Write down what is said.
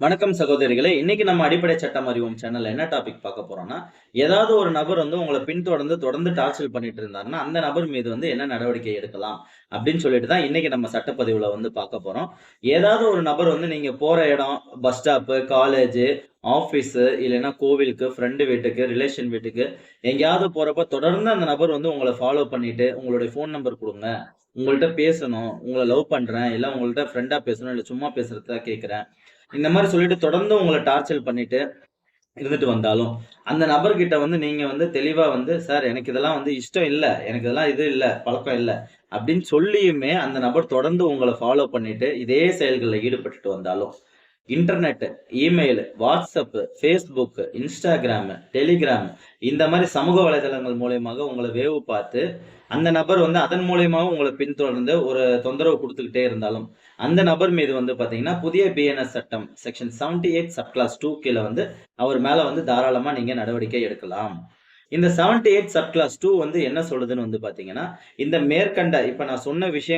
வணக்கம் சகோதரிகளே இன்னைக்கு நம்ம அடிப்படை சட்டம் அறிவோம் சேனல்ல என்ன டாபிக் பார்க்க போறோம்னா ஏதாவது ஒரு நபர் வந்து உங்களை பின்தொடர்ந்து தொடர்ந்து டார்ச்சர் பண்ணிட்டு இருந்தாருன்னா அந்த நபர் மீது வந்து என்ன நடவடிக்கை எடுக்கலாம் அப்படின்னு சொல்லிட்டு தான் இன்னைக்கு நம்ம சட்டப்பதிவுல வந்து பார்க்க போறோம். ஏதாவது ஒரு நபர் வந்து நீங்க போற இடம் பஸ் ஸ்டாப்பு காலேஜ் ஆஃபீஸு இல்லைன்னா கோவிலுக்கு ஃப்ரெண்டு வீட்டுக்கு ரிலேஷன் வீட்டுக்கு எங்கேயாவது போகிறப்ப தொடர்ந்து அந்த நபர் வந்து உங்களை ஃபாலோ பண்ணிட்டு உங்களுடைய ஃபோன் நம்பர் கொடுங்க. உங்கள்கிட்ட பேசணும். உங்களை லவ் பண்ணுறேன் இல்லை உங்கள்கிட்ட ஃப்ரெண்டாக பேசணும் இல்லை சும்மா பேசுறதா கேட்குறேன். இந்த மாதிரி சொல்லிட்டு தொடர்ந்து உங்களை டார்ச்சர் பண்ணிட்டு இருந்துட்டு வந்தாலும் அந்த நபர்கிட்ட வந்து நீங்கள் வந்து தெளிவாக வந்து சார் எனக்கு இதெல்லாம் வந்து இஷ்டம் இல்லை. எனக்கு இதெல்லாம் இது இல்லை. பழக்கம் இல்லை. அப்படின்னு சொல்லியுமே அந்த நபர் தொடர்ந்து உங்களை ஃபாலோ பண்ணிட்டு இதே செயல்களில் ஈடுபட்டுட்டு வந்தாலும் internet email WhatsApp Facebook Instagram Telegram இந்த மாதிரி சமூக வலைதளங்கள் மூலயமாக உங்களை வேவு பார்த்து அந்த நபர் வந்து அதன் மூலியமாகவும் உங்களை பின்தொடர்ந்து ஒரு தொந்தரவு கொடுத்துக்கிட்டே இருந்தாலும் அந்த நபர் மீது வந்து பார்த்தீங்கன்னா புதிய பிஎன்எஸ் சட்டம் section seventy eight sub clause two கீழே வந்து அவர் மேலே வந்து தாராளமாக நீங்கள் நடவடிக்கை எடுக்கலாம். இந்த seventy eight sub clause two வந்து என்ன சொல்லுதுன்னு வந்து பார்த்தீங்கன்னா இந்த மேற்கண்ட இப்போ நான் சொன்ன விஷயம்